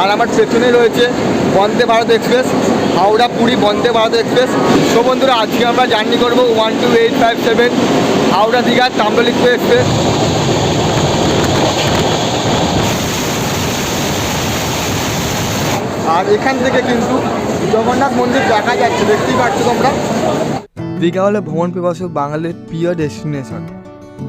আর আমার পেছনে রয়েছে বন্দে ভারত এক্সপ্রেস হাওড়া পুরী বন্দে ভারত এক্সপ্রেস। তো বন্ধুরা আজকে আমরা জার্নি করব one two eight five seven Howrah Digha Tamralipta express. আর এখান থেকে কিন্তু জগন্নাথ মন্দির দেখা যাচ্ছে দেখতেই পাচ্ছ তোমরা। দীঘা হলো ভ্রমণ পিপাসু বাঙালির প্রিয় ডেস্টিনেশন।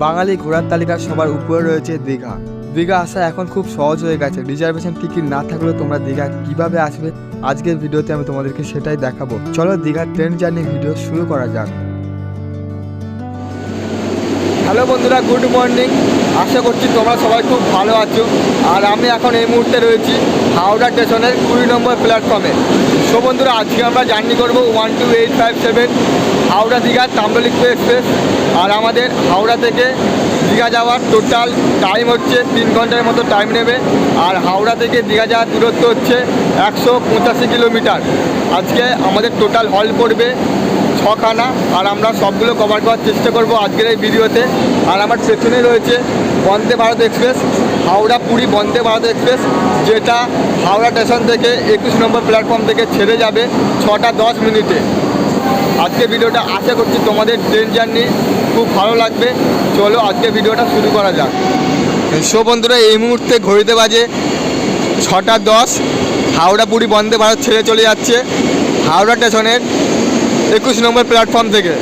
বাঙালি ঘোরার তালিকার সবার উপরে রয়েছে দীঘা। দীঘা আসা এখন খুব সহজ হয়ে গেছে। রিজার্ভেশন টিকিট না থাকলেও তোমরা দীঘা কীভাবে আসবে, আজকের ভিডিওতে আমি তোমাদেরকে সেটাই দেখাবো। চলো দীঘার ট্রেন জার্নি ভিডিও শুরু করা যাক। হ্যালো বন্ধুরা, গুড মর্নিং। আশা করছি তোমরা সবাই খুব ভালো আছো। আর আমি এখন এই মুহূর্তে রয়েছি হাওড়া স্টেশনের কুড়ি নম্বর প্ল্যাটফর্মে। সো বন্ধুরা, আজকে আমরা জার্নি করব one two eight five seven Howrah Digha Tamralipta express. আর আমাদের হাওড়া থেকে দীঘা যাওয়ার টোটাল টাইম হচ্ছে তিন ঘণ্টার মতো টাইম নেবে। আর হাওড়া থেকে দীঘা যাওয়ার দূরত্ব হচ্ছে একশো পঁচাশি কিলোমিটার। আজকে আমাদের টোটাল হল পড়বে ছখানা। আর আমরা সবগুলো কভার করার চেষ্টা করব আজকের এই ভিডিওতে। আর আমার পেছনে রয়েছে বন্দে ভারত এক্সপ্রেস, হাওড়া পুরী বন্দে ভারত এক্সপ্রেস, যেটা হাওড়া স্টেশন থেকে একুশ নম্বর প্ল্যাটফর্ম থেকে ছেড়ে যাবে ছটা দশ মিনিটে। আজকে ভিডিওটা আশা করছি তোমাদের ট্রেন জার্নি খুব ভালো লাগবে। চলো আজকে ভিডিওটা শুরু করা যাক। সো বন্ধুরা, এই মুহূর্তে ঘড়িতে বাজে ছটা দশ। হাওড়া পুরী বন্দে ভারত ছেড়ে চলে যাচ্ছে হাওড়া স্টেশনের একুশ নম্বর প্ল্যাটফর্ম থেকে।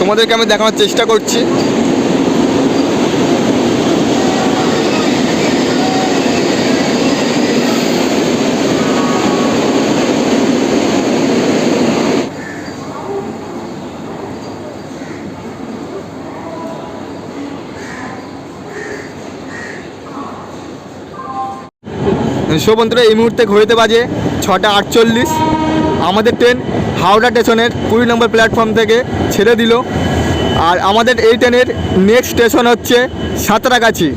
তোমাদেরকে আমি দেখানোর চেষ্টা করছি। সো বন্ধুরা এই মুহূর্তে ঘড়িতে বাজে ছটা আটচল্লিশ। আমাদের ট্রেন হাওড়া স্টেশনের কুড়ি নম্বর প্ল্যাটফর্ম থেকে ছেড়ে দিল। আর আমাদের এই ট্রেনের নেক্সট স্টেশন হচ্ছে সাঁতরাগাছি।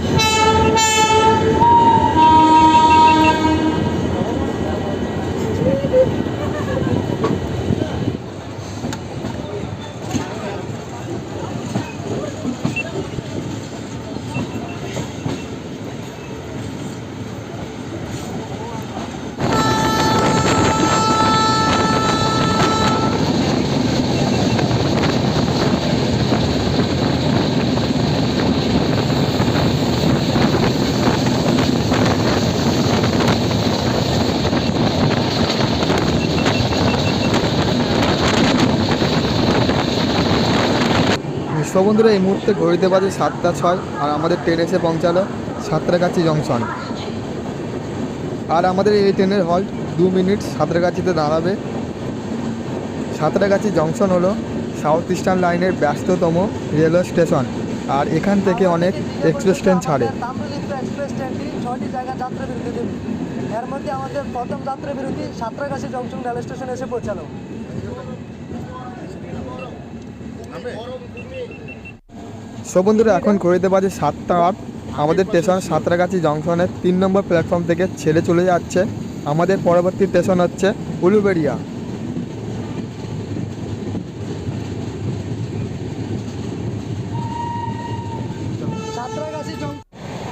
সো বন্ধুরা এই মুহূর্তে ঘড়িতে বাজে সাতটা ছয় আর আমাদের ট্রেন এসে পৌঁছালো সাঁতরাগাছি জংশন আর আমাদের এই ট্রেনের হল্ট দু মিনিট সাঁতরাগাছিতে দাঁড়াবে। সাঁতরাগাছি জংশন হলো সাউথ ইস্টার্ন লাইনের ব্যস্ততম রেলওয়ে স্টেশন আর এখান থেকে অনেক এক্সপ্রেস ট্রেন ছাড়ে। এর মধ্যে আমাদের প্রথম যাত্রা বিরতি সাঁতরাগাছি জংশন রেল স্টেশনে এসে পৌঁছালো। সো বন্ধুরা এখন ঘড়িতে বাজে সাতটা আট। আমাদের স্টেশন সাঁতরাগাছি জংশনের তিন নম্বর প্ল্যাটফর্ম থেকে ছেড়ে চলে যাচ্ছে। আমাদের পরবর্তী স্টেশন হচ্ছে উলুবেড়িয়া।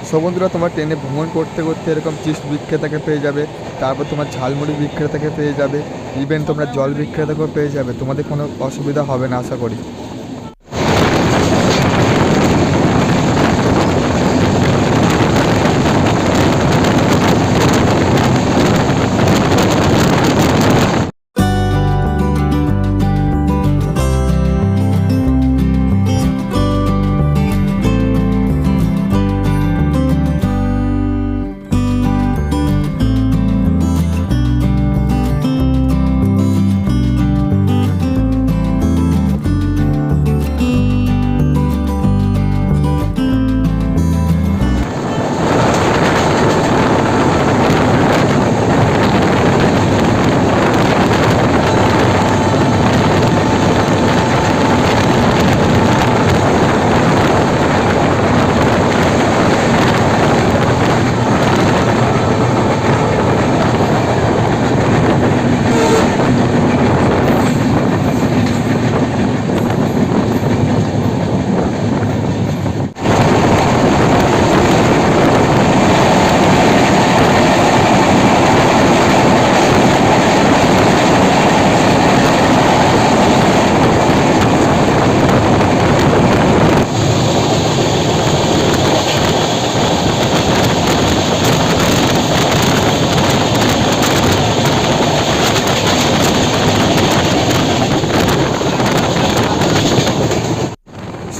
সো বন্ধুরা তোমার ট্রেনে ভ্রমণ করতে করতে এরকম চিপস বিক্রেতাকে পেয়ে যাবে তারপর তোমার ঝালমুড়ি বিক্রেতাকে পেয়ে যাবে ইভেন তোমরা জল বিক্রেতাকেও পেয়ে যাবে। তোমাদের কোনো অসুবিধা হবে না আশা করি।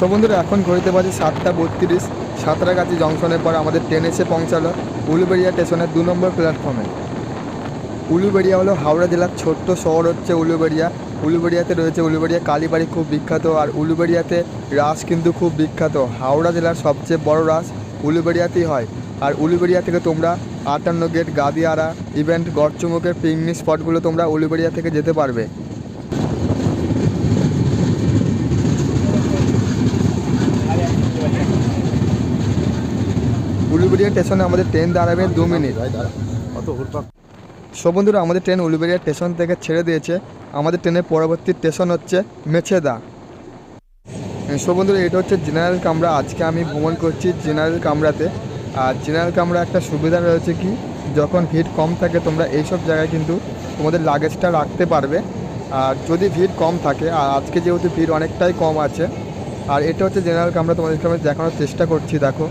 সো বন্ধুরা, এখন ঘড়িতে বাজে সাতটা বত্রিশ। সাঁতরাগাছি জংশনের পর আমাদের ট্রেন এসে পৌঁছালো উলুবেড়িয়া স্টেশনের দু নম্বর প্ল্যাটফর্মে উলুবেড়িয়া হলো হাওড়া জেলার ছোট্ট শহর হচ্ছে উলুবেড়িয়া। উলুবেড়িয়াতে রয়েছে উলুবেড়িয়া কালীবাড়ি খুব বিখ্যাত আর উলুবেড়িয়াতে রাস কিন্তু খুব বিখ্যাত। হাওড়া জেলার সবচেয়ে বড় রাস উলুবেড়িয়াতেই হয়। আর উলুবেড়িয়া থেকে তোমরা আটান্ন গেট, গাদিয়ারা ইভেন্ট গড়চুমুকের পিকনিক স্পটগুলো তোমরা উলুবেড়িয়া থেকে যেতে পারবে। উলুবেড়িয়া স্টেশনে আমাদের ট্রেন দাঁড়াবে দু মিনিট। সো বন্ধুরা আমাদের ট্রেন উলুবেড়িয়া স্টেশন থেকে ছেড়ে দিয়েছে। আমাদের ট্রেনের পরবর্তী স্টেশন হচ্ছে মেছেদা। সো বন্ধুরা এটা হচ্ছে জেনারেল কামরা। আজকে আমি ভ্রমণ করছি জেনারেল কামরাতে। আর জেনারেল কামরা একটা সুবিধা রয়েছে কি যখন ভিড় কম থাকে তোমরা এইসব জায়গায় কিন্তু তোমাদের লাগেজটা রাখতে পারবে। আর যদি ভিড় কম থাকে আর আজকে যেহেতু ভিড় অনেকটাই কম আছে আর এটা হচ্ছে জেনারেল কামরা তোমাদেরকে আমি দেখানোর চেষ্টা করছি দেখো।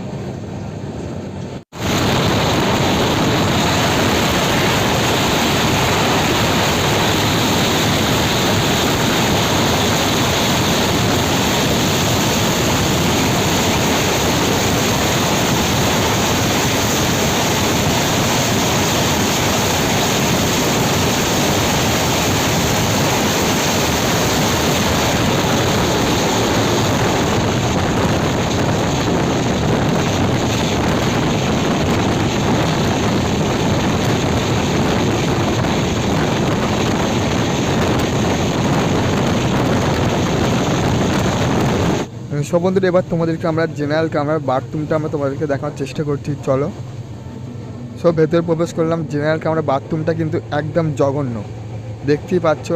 সব বন্ধুরা, এবার তোমাদেরকে আমরা জেনারেল কামরার বাথরুমটা আমরা তোমাদেরকে দেখানোর চেষ্টা করছি, চলো। সব ভেতরে প্রবেশ করলাম জেনারেল কামরার বাথরুমটা কিন্তু একদম জঘন্য। দেখতেই পাচ্ছ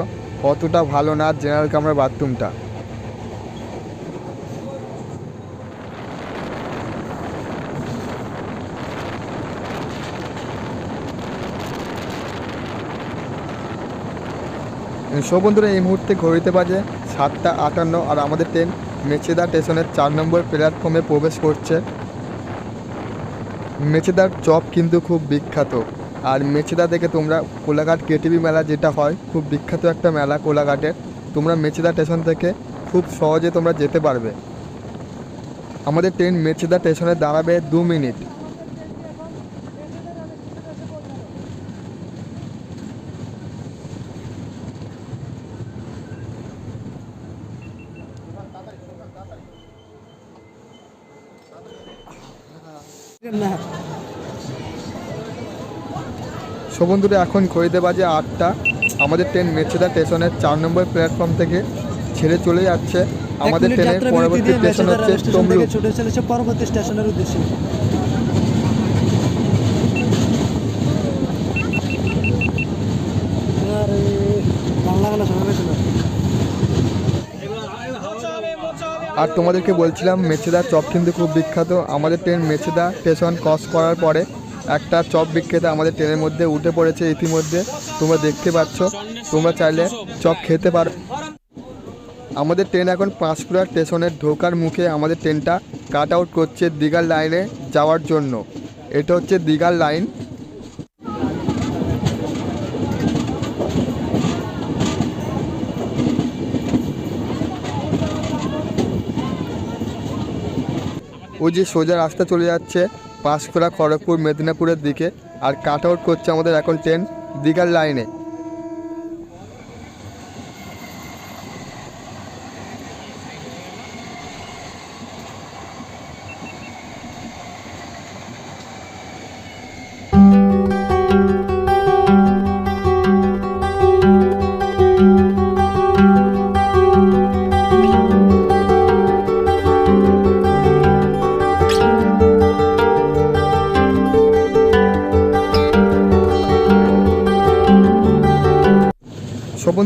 অতটা ভালো না জেনারেল কামরার বাথরুমটা সব বন্ধুরা, এই মুহূর্তে ঘড়িতে বাজে সাতটা আটান্ন, আর আমাদের ট্রেন মেচেদা স্টেশনের চার নম্বর প্ল্যাটফর্মে প্রবেশ করছে। মেচেদার চপ কিন্তু খুব বিখ্যাত। আর মেচেদা থেকে তোমরা কোলাঘাট কেটিভি মেলা যেটা হয়, খুব বিখ্যাত একটা মেলা কোলাঘাটের। তোমরা মেচেদা স্টেশন থেকে খুব সহজে তোমরা যেতে পারবে। আমাদের ট্রেন মেচেদা স্টেশনে দাঁড়াবে দু মিনিট। সো বন্ধুরা এখন খরিদে বাজে আটটা। আমাদের ট্রেন মেচেদা স্টেশনের চার নম্বর প্ল্যাটফর্ম থেকে ছেড়ে চলে যাচ্ছে। আমাদের ট্রেনের পরবর্তী স্টেশন হচ্ছে তমলুক। ছুটে চলেছে পরবর্তী স্টেশনের উদ্দেশ্যে আরে ভালো লাগে না সবাই বেশি না আর তোমাদেরকে বলছিলাম, মেছেদা চপ কিন্তু খুব বিখ্যাত। আমাদের ট্রেন মেছেদা স্টেশন ক্রস করার পরে একটা চপ বিক্রেতা আমাদের ট্রেনের মধ্যে উঠে পড়েছে ইতিমধ্যে। তোমরা দেখতে পাচ্ছ, তোমরা চাইলে চপ খেতে পারো। আমাদের ট্রেন এখন পাঁশকুড়া স্টেশনের ঢোকার মুখে আমাদের ট্রেনটা কাট আউট করছে দীঘার লাইনে যাওয়ার জন্য। এটা হচ্ছে দীঘার লাইন। ওই যে সোজা রাস্তা চলে যাচ্ছে, পাঁশকুড়া খড়গপুর, মেদিনীপুরের দিকে, আর কাট আউট করছে আমাদের এখন ট্রেন দীঘার লাইনে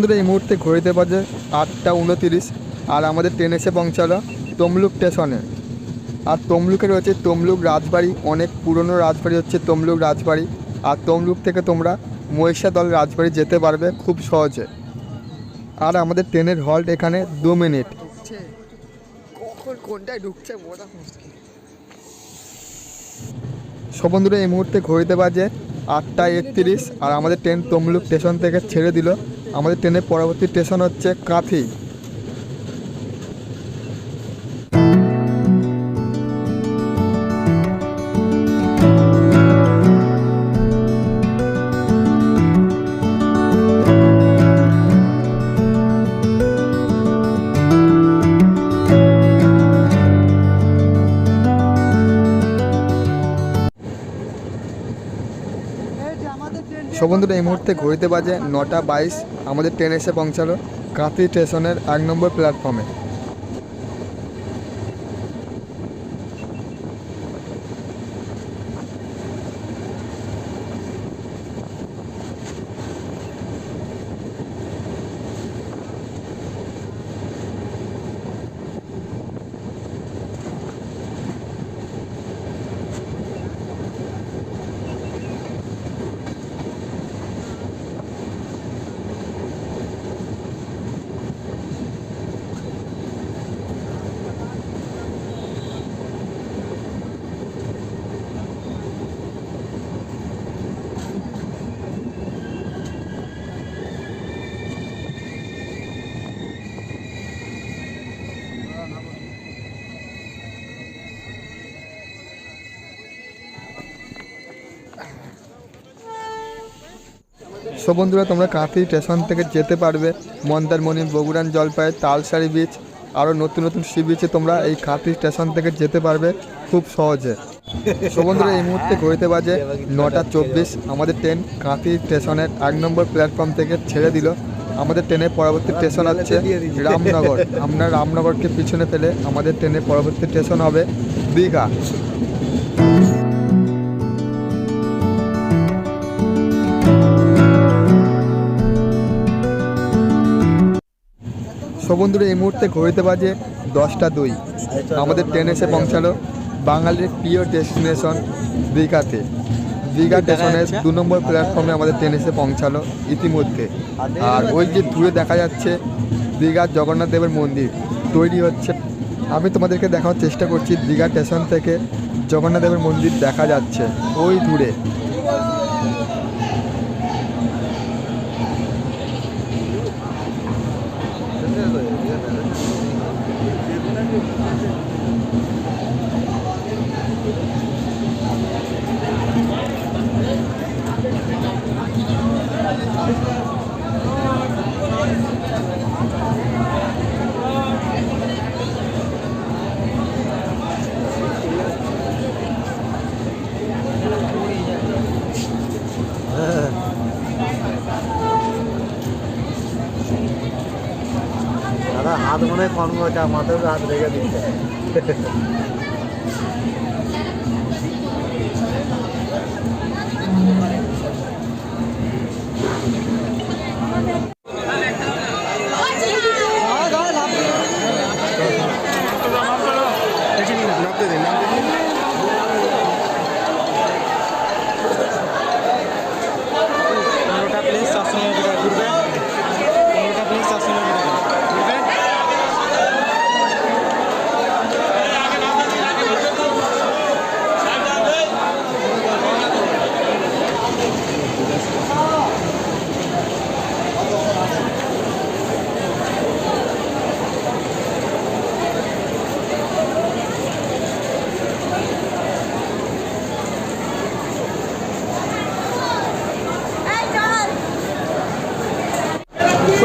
বন্ধুরা এই মুহূর্তে ঘড়িতে বাজে আটটা উনতিরিশ আর আমাদের ট্রেন এসে পৌঁছালো তমলুক স্টেশনে আর তমলুকে রয়েছে তমলুক রাজবাড়ি অনেক পুরনো রাজবাড়ি হচ্ছে তমলুক রাজবাড়ি আর তমলুক থেকে তোমরা মহিষাদল রাজবাড়ি যেতে পারবে খুব সহজে। আর আমাদের ট্রেনের হল্ট এখানে দু মিনিট। কখন কোনটায় ঢুকছে সব বন্ধুরা এই মুহূর্তে ঘড়িতে বাজে আটটা একত্রিশ আর আমাদের ট্রেন তমলুক স্টেশন থেকে ছেড়ে দিল আমাদের ট্রেনের পরবর্তী স্টেশন হচ্ছে কাথি। সব বন্ধুরা এই মুহূর্তে ঘড়িতে বাজে নটা বাইশ। আমাদের ট্রেন এসে পৌঁছালো। কাঁথি স্টেশনের এক নম্বর প্ল্যাটফর্মে সো বন্ধুরা, তোমরা কাঁথি স্টেশন থেকে যেতে পারবে। মন্দারমণি, বগুড়ান জলপাই, তালসারি বিচ আরও নতুন নতুন সি বিচে তোমরা এই কাঁথি স্টেশন থেকে যেতে পারবে খুব সহজে। সো বন্ধুরা, এই মুহূর্তে ঘড়িতে বাজে নটা চব্বিশ। আমাদের ট্রেন কাঁথি স্টেশনের এক নম্বর প্ল্যাটফর্ম থেকে ছেড়ে দিল। আমাদের ট্রেনের পরবর্তী স্টেশন হচ্ছে রামনগর। আমরা রামনগরকে পিছনে ফেলে আমাদের ট্রেনের পরবর্তী স্টেশন হবে দীঘা। সো বন্ধুরা এই মুহূর্তে ঘড়িতে বাজে দশটা দুই। আমাদের ট্রেন এসে পৌঁছালো বাঙালির প্রিয় ডেস্টিনেশন দীঘাতে। দীঘা স্টেশনের দু নম্বর প্ল্যাটফর্মে আমাদের ট্রেন এসে পৌঁছালো ইতিমধ্যে। আর ওই যে দূরে দেখা যাচ্ছে দীঘার জগন্নাথ দেবের মন্দির তৈরি হচ্ছে। আমি তোমাদেরকে দেখানোর চেষ্টা করছি দীঘা স্টেশন থেকে জগন্নাথ দেবের মন্দির দেখা যাচ্ছে ওই দূরে। হাত মনে হয়েছে মাথার হাত রেখে দিচ্ছে।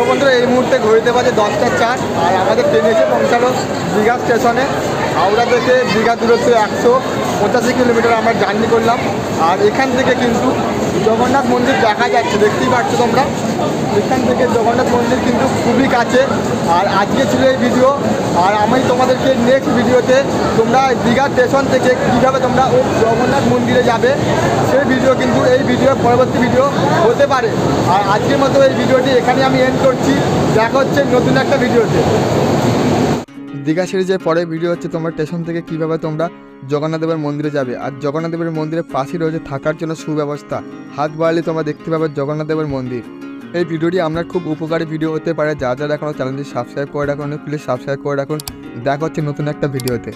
বন্ধুরা, এই মুহূর্তে ঘড়িতে বাজে দশটা চার, আর আমাদের ট্রেন এসে পৌঁছালো দীঘা স্টেশনে। হাওড়া থেকে দীঘা দূরত্ব একশো পঁচাশি কিলোমিটার আমরা জার্নি করলাম। আর এখান থেকে কিন্তু জগন্নাথ মন্দির দেখা যাচ্ছে, দেখতেই পাচ্ছ তোমরা। এখান থেকে জগন্নাথ মন্দির কিন্তু খুবই কাছে। আর আজকে ছিল এই ভিডিও। আর আমি তোমাদেরকে নেক্সট ভিডিওতে তোমরা দীঘা স্টেশন থেকে কীভাবে তোমরা ওই জগন্নাথ মন্দিরে যাবে, সেই ভিডিও কিন্তু এই ভিডিওর পরবর্তী ভিডিও হতে পারে। আর আজকের মতো এই ভিডিওটি এখানে আমি এন্ড করছি। দেখা হচ্ছে নতুন একটা ভিডিওতে। দীঘা সিরিজের পরে ভিডিও হচ্ছে, তোমরা স্টেশন থেকে কীভাবে তোমরা জগন্নাথ দেবের মন্দিরে যাবে। আর জগন্নাথ দেবের মন্দিরের পাশেই রয়েছে থাকার জন্য সুব্যবস্থা। হাত বাড়ালে তোমরা দেখতে পাবে জগন্নাথ দেবের মন্দির। এই ভিডিওটি আপনার খুব উপকারী ভিডিও হতে পারে। যা যারা এখনও চ্যানেলটি সাবস্ক্রাইব করে রাখুন প্লিজ সাবস্ক্রাইব করে রাখুন। দেখা হচ্ছে নতুন একটা ভিডিওতে।